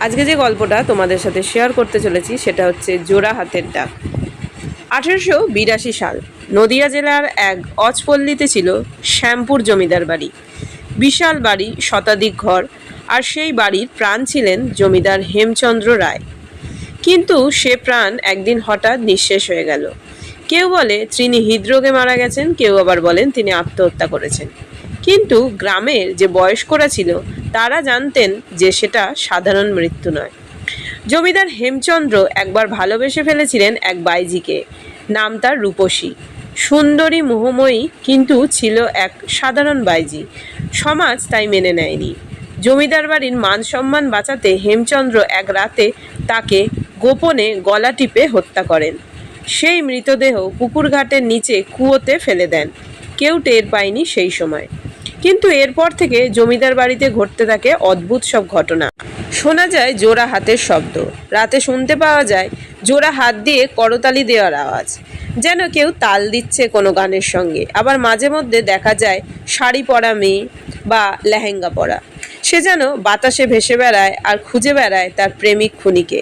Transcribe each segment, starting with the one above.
আজকে যে গল্পটা তোমাদের সাথে শেয়ার করতে চলেছি, সেটা হচ্ছে জোড়া হাতের ডাক। আঠেরোশো বিরাশি সাল, নদিয়া জেলার এক অচপল্লীতে ছিল শ্যামপুর জমিদার বাড়ি। বিশাল বাড়ি, শতাধিক ঘর, আর সেই বাড়ির প্রাণ ছিলেন জমিদার হেমচন্দ্র রায়। কিন্তু সে প্রাণ একদিন হঠাৎ নিঃশেষ হয়ে গেল। কেউ বলে তিনি হৃদরোগে মারা গেছেন কেউ আবার বলেন, তিনি আত্মহত্যা করেছেন কিন্তু গ্রামের যে বয়স্করা ছিল, তারা জানতেন যে সেটা সাধারণ মৃত্যু নয়। জমিদার হেমচন্দ্র একবার ভালোবেসে ফেলেছিলেন এক বাইজিকে। নাম তার রূপসী। সুন্দরী মোহময়ী কিন্তু ছিল এক সাধারণ বাইজি। সমাজ তাই মেনে নেয়নি। জমিদার বাড়ির মান সম্মান বাঁচাতে হেমচন্দ্র এক রাতে তাকে গোপনে গলা টিপে হত্যা করেন। সেই মৃতদেহ পুকুর ঘাটের নিচে কুয়োতে ফেলে দেন। কেউ টের পায়নি সেই সময়। কিন্তু এরপর থেকে জমিদার বাড়িতে ঘটতে থাকে অদ্ভুত সব ঘটনা। শোনা যায় জোড়া হাতের শব্দ। রাতে শুনতে পাওয়া যায় জোড়া হাত দিয়ে করতালি দেওয়ার আওয়াজ। যেন কেউ তাল দিচ্ছে কোনো গানের সঙ্গে। আবার মাঝে মধ্যে দেখা যায় শাড়ি পরা মেয়ে বা লেহেঙ্গা পরা। সে যেন বাতাসে ভেসে বেড়ায় আর খুঁজে বেড়ায় তার প্রেমিক খুনিকে।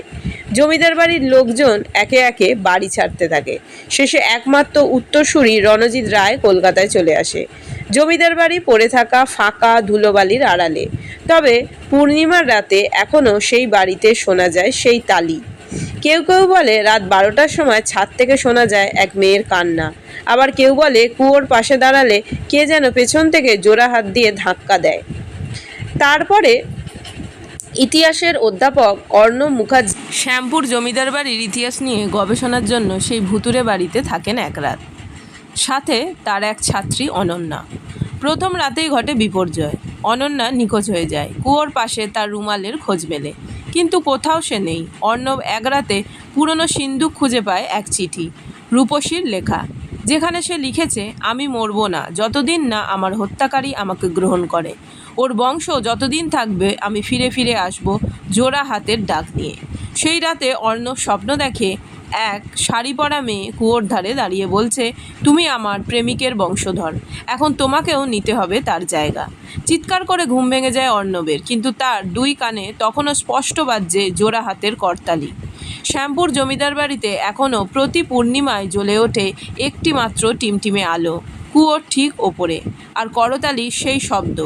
জমিদার বাড়ির লোকজন একে একে বাড়ি ছাড়তে থাকে। শেষে একমাত্র উত্তরসূরি রণজিৎ রায় কলকাতায় চলে আসে। জমিদার বাড়ি পড়ে থাকা ফাঁকা ধুলোবালির আড়ালে। তবে পূর্ণিমার রাতে এখনও সেই বাড়িতে শোনা যায় সেই তালি। কেউ কেউ বলে রাত বারোটার সময় ছাদ থেকে শোনা যায় এক মেয়ের কান্না। আবার কেউ বলে কুয়োর পাশে দাঁড়ালে কে যেন পেছন থেকে জোড়া হাত দিয়ে ধাক্কা দেয়। তারপরে ইতিহাসের অধ্যাপক অর্ণব মুখার্জি শ্যামপুর জমিদার বাড়ির ইতিহাস নিয়ে গবেষণার জন্য সেই ভুতুরে বাড়িতে থাকেন এক রাত। সাথে তার এক ছাত্রী অনন্যা। প্রথম রাতেই ঘটে বিপর্যয়। অনন্যা নিখোঁজ হয়ে যায়। কুয়োর পাশে তার রুমালের খোঁজ মেলে। কিন্তু কোথাও সে নেই। অর্ণব এক রাতে পুরনো সিন্দুক খুঁজে পায় এক চিঠি, রূপসীর লেখা, যেখানে সে লিখেছে, আমি মরব না। যতদিন না আমার হত্যাকারী আমাকে গ্রহণ করে। ওর বংশ যতদিন থাকবে, আমি ফিরে ফিরে আসব জোড়া হাতের ডাক নিয়ে। সেই রাতে অর্ণব স্বপ্ন দেখে এক শাড়ি পরা মেয়ে কুয়োর ধারে দাঁড়িয়ে বলছে, তুমি আমার প্রেমিকের বংশধর। এখন তোমাকেও নিতে হবে তার জায়গা। চিৎকার করে ঘুম ভেঙে যায় অর্ণবের, কিন্তু তার দুই কানে তখনও স্পষ্ট বাজছে জোড়া হাতের করতালি। শ্যামপুর জমিদার বাড়িতে এখনও প্রতি পূর্ণিমায় জ্বলে ওঠে একটি মাত্র টিমটিমে আলো, কুয়োর ঠিক ওপরে। আর করতালি সেই শব্দ,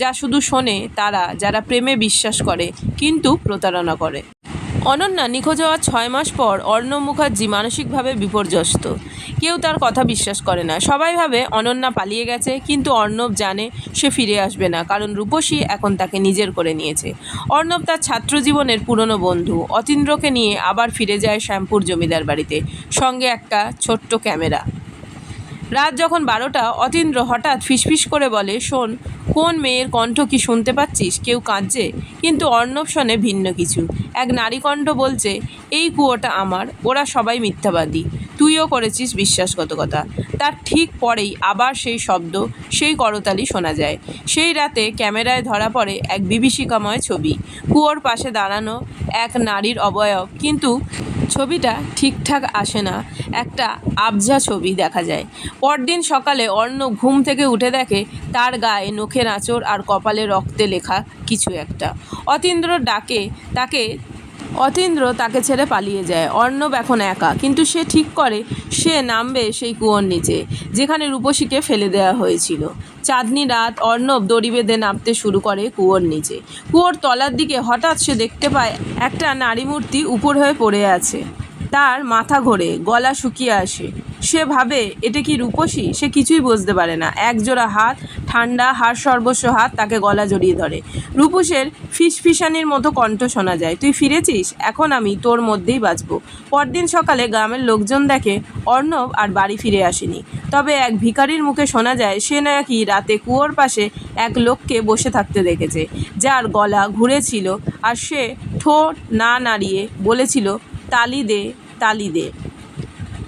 যা শুধু শোনে তারা যারা প্রেমে বিশ্বাস করে, কিন্তু প্রতারণা করে। অনন্যা নিখোঁজ হওয়ার ছয় মাস পর অর্ণব মুখার্জি মানসিকভাবে বিপর্যস্ত। কেউ তার কথা বিশ্বাস করে না। সবাই ভাবে অনন্যা পালিয়ে গেছে, কিন্তু অর্ণব জানে সে ফিরে আসবে না, কারণ রূপসী এখন তাকে নিজের করে নিয়েছে। অর্ণব তার ছাত্র জীবনের পুরনো বন্ধু। অতীন্দ্রকে নিয়ে আবার ফিরে যায় শ্যামপুর জমিদার বাড়িতে। সঙ্গে একটা ছোট্ট ক্যামেরা। রাত যখন বারোটা, অতীন্দ্র হঠাৎ ফিসফিস করে বলে, শোন, কোন মেয়ের কণ্ঠ কি শুনতে পাচ্ছিস? কেউ কাঁদছে? কিন্তু অর্ণব শোনে ভিন্ন কিছু। এক নারী কণ্ঠ বলছে, এই কুয়োটা আমার, ওরা সবাই মিথ্যাবাদী। তুইও করেছিস বিশ্বাসঘাতকতা। তার ঠিক পরেই আবার সেই শব্দ, সেই করতালি শোনা যায়। সেই রাতে ক্যামেরায় ধরা পড়ে এক বিভীষিকাময় ছবি। কুয়োর পাশে দাঁড়ানো এক নারীর অবয়ব। কিন্তু ছবিটা ঠিকঠাক আসে না। একটা আবজা ছবি দেখা যায়। পরদিন সকালে অর্ণ ঘুম থেকে উঠে দেখে তার গায়ে নখের আঁচড় আর কপালে রক্তে লেখা কিছু একটা। অতীন্দ্র ডাকে, তাকে অতীন্দ্র তাকে ছেড়ে পালিয়ে যায়। অর্ণব এখন একা, কিন্তু সে ঠিক করে, সে নামবে সেই কুয়োর নিচে, যেখানে রূপসীকে ফেলে দেওয়া হয়েছিল। চাঁদনি রাত অর্ণব দড়ি বেঁধে নামতে শুরু করে কুয়োর নিচে। কুয়োর তলার দিকে হঠাৎ সে দেখতে পায়, একটা নারী মূর্তি উপর হয়ে পড়ে আছে। তার মাথা ঘোরে, গলা শুকিয়ে আসে। সে ভাবে, এটা কি রূপসী? সে কিছুই বুঝতে পারে না। একজোড়া হাত ঠান্ডা, হাড় সর্বস্ব, হাত তাকে গলা জড়িয়ে ধরে। রূপসের ফিসফিসানির মতো কণ্ঠ শোনা যায়, তুই ফিরেছিস? এখন আমি তোর মধ্যেই বাঁচব। পরদিন সকালে গ্রামের লোকজন দেখে অর্ণব আর বাড়ি ফিরে আসেনি। তবে এক ভিখারির মুখে শোনা যায়, সে নাকি রাতে কুয়োর পাশে এক লোককে বসে থাকতে দেখেছে, যার গলা ঘুরেছিল আর সে ঠোঁট না নাড়িয়ে বলেছিল, তালি দে তালি দে।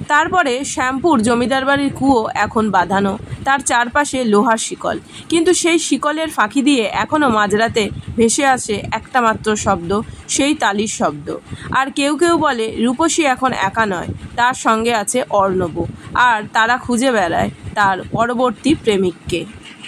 তারপরে শ্যাম্পুর জমিদার বাড়ির কুয়ো এখন বাঁধানো, তার চারপাশে লোহার শিকল। কিন্তু সেই শিকলের ফাঁকি দিয়ে এখনও মাঝরাতে ভেসে আসে একটা মাত্র শব্দ, সেই তালির শব্দ। আর কেউ কেউ বলে, রূপসী এখন একা নয়, তার সঙ্গে আছে অর্ণব। আর তারা খুঁজে বেড়ায় তার পরবর্তী প্রেমিককে।